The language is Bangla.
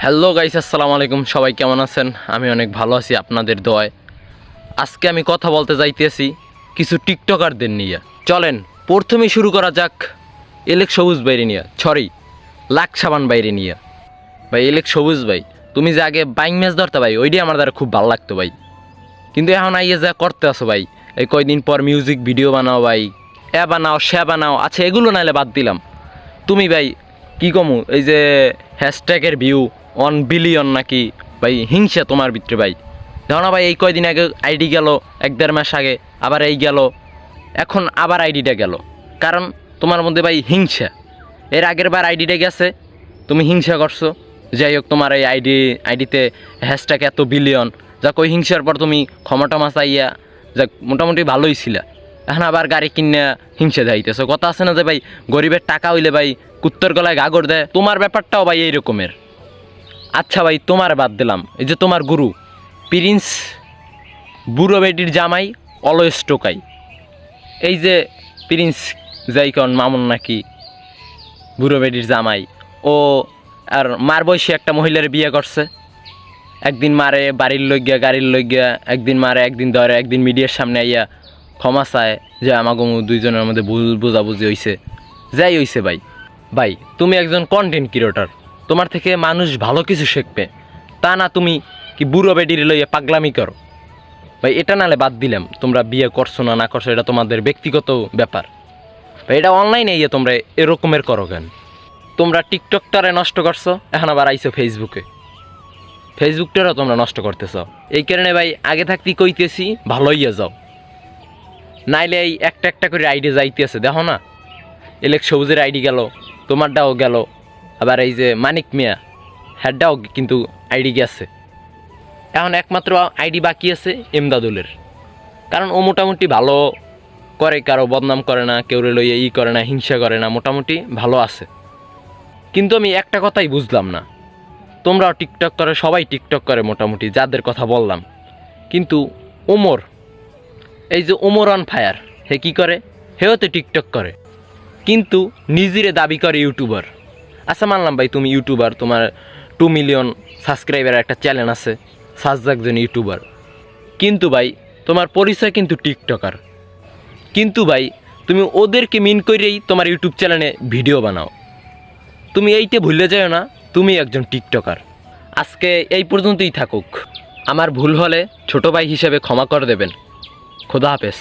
হ্যালো গাইস আসসালামু আলাইকুম। সবাই কেমন আছেন? আমি অনেক ভালো আছি আপনাদের দোয়ায়। আজকে আমি কথা বলতে যাইতেছি কিছু টিকটকারদের নিয়ে। চলেন, প্রথমে শুরু করা যাক এলেক সবুজ বাইরে নিয়ে। সরি লাখ সাবান বাইরে নিয়ে। ভাই, এলেক সবুজ ভাই, তুমি যে আগে বাইং ম্যাচ ধরতে ভাই, ওইটাই আমার দ্বারা খুব ভালো লাগতো ভাই। কিন্তু এখন আইয়ে যা করতে আসো ভাই, এই কয়দিন পর মিউজিক ভিডিও বানাও ভাই, এ বানাও, সে বানাও আচ্ছা এগুলো নাহলে বাদ দিলাম। তুমি ভাই, কি কমু, এই যে হ্যাশট্যাগের ভিউ ওয়ান বিলিয়ন নাকি? ভাই, হিংসা তোমার ভিতরে ভাই। দেখো ভাই, এই কয়দিন আগে আইডি গেল, এক দেড় মাস আগে, আবার এই গেল, এখন আবার আইডিটা গেল। কারণ তোমার মধ্যে ভাই হিংসা। এর আগের বার আইডিটা গেছে, তুমি হিংসা করছ। যাই হোক, তোমার এই আইডি, আইডিতে হ্যাশট্যাগ এত বিলিয়ন যা কই হিংসার পর তুমি ক্ষমতা মাচাইয়া, যাক, মোটামুটি ভালোই ছিলা। এখন আবার গাড়ি কিনে হিংসা যাইতেছো কথা আছে না যে ভাই, গরিবের টাকা হইলে ভাই, কুত্তর গলায় গাগর দেয়। তোমার ব্যাপারটাও ভাই এই রকমের আচ্ছা ভাই, তোমার বাদ দিলাম। এই যে তোমার গুরু, প্রিন্স বুড়ো বেটির জামাই অলওয়েজ টোকাই। এই যে প্রিন্স যাইকন মামুন নাকি বুড়ো বেটির জামাই, ও আর মার বয়সী একটা মহিলার বিয়ে করছে। একদিন মারে বাড়ির লই গিয়া গাড়ির লই গিয়া একদিন মারে, একদিন ধরে, একদিন মিডিয়ার সামনে আইয়া ক্ষমা চায় যে আমাকে দুইজনের মধ্যে বোঝাবুঝি হইছে। যাই হইছে ভাই। ভাই, তুমি একজন কন্টেন্ট ক্রিয়েটর তোমার থেকে মানুষ ভালো কিছু শিখবে। তা না তুমি কি বুড়ো বেডির লইয়া পাগলামি করো। ভাই, এটা নালে বাদ দিলাম, তোমরা বিয়ে করছ না না করছ, এটা তোমাদের ব্যক্তিগত ব্যাপার। ভাই, এটা অনলাইনে ইয়ে তোমরা এরকমের করো কেন? তোমরা টিকটকটারে নষ্ট করছ, এখন আবার আইছো ফেসবুকে ফেসবুকটারও তোমরা নষ্ট করতেছ। এই কারণে ভাই, আগে থাকতেই কইতেছি ভালো হইয়া যাও। নাইলে এই একটা একটা করে আইডি যাইতেছে, দেখো না? এলেক সবুজের আইডি গেল, তোমারটাও গেল আবার এই যে মানিক মিয়া হ্যাডটাও কিন্তু আইডি গেছে এখন একমাত্র আইডি বাকি আছে এমদাদুলের। কারণ ও মোটামুটি ভালো করে, কারও বদনাম করে না, কেউ লইয়ে ই করে না, হিংসা করে না, মোটামুটি ভালো আছে। কিন্তু আমি একটা কথাই বুঝলাম না। তোমরাও টিকটক করে, সবাই টিকটক করে মোটামুটি, যাদের কথা বললাম। কিন্তু ওমর, এই যে ওমর অন ফায়ার, হে কী করে? হেও তো টিকটক করে। কিন্তু নিজেরে দাবি করে ইউটিউবার। আচ্ছা মানলাম ভাই, তুমি ইউটিউবার, তোমার টু মিলিয়ন সাবস্ক্রাইবার একটা চ্যানেল আছে সাজদ একজন ইউটিউবার। কিন্তু ভাই, তোমার পরিচয় কিন্তু টিকটকার কিন্তু ভাই, তুমি ওদেরকে মিন করেই তোমার ইউটিউব চ্যানেলে ভিডিও বানাও। তুমি এইটা ভুলে যাও না, তুমি একজন টিকটকার আজকে এই পর্যন্তই থাকুক। আমার ভুল হলে ছোট ভাই হিসেবে ক্ষমা করে দেবেন। খোদা হাফেজ।